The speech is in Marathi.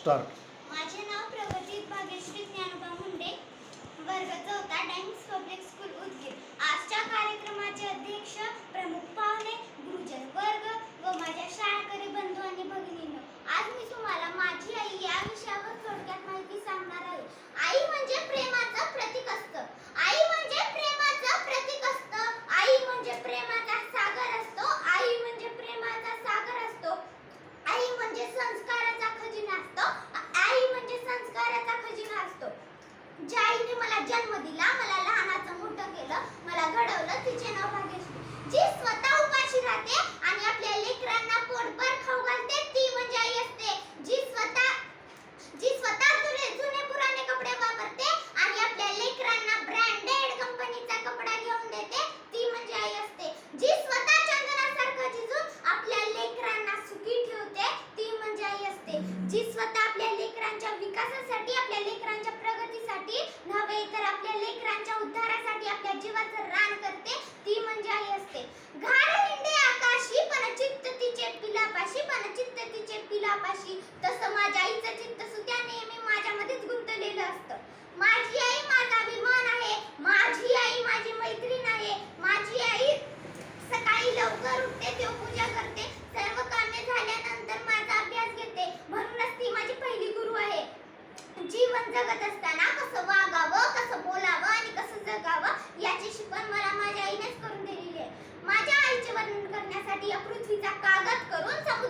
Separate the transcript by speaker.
Speaker 1: स्टार्ट.
Speaker 2: माझे नाव प्रगती भाग्यश्री ज्ञानोबा मुंडे. वर्ग चौथा टाइम्स पब्लिक स्कूल उदगीर. आजच्या कार्यक्रमाचे अध्यक्ष प्रमुख जीवन जगत असताना कसं वागावं कसं बोलावं आणि कसं जगावं याची शिकवण मला माझ्या आईनेच करून दिलेली आहे. माझ्या आईचे वर्णन करण्यासाठी या पृथ्वीचा कागद करून समुद्र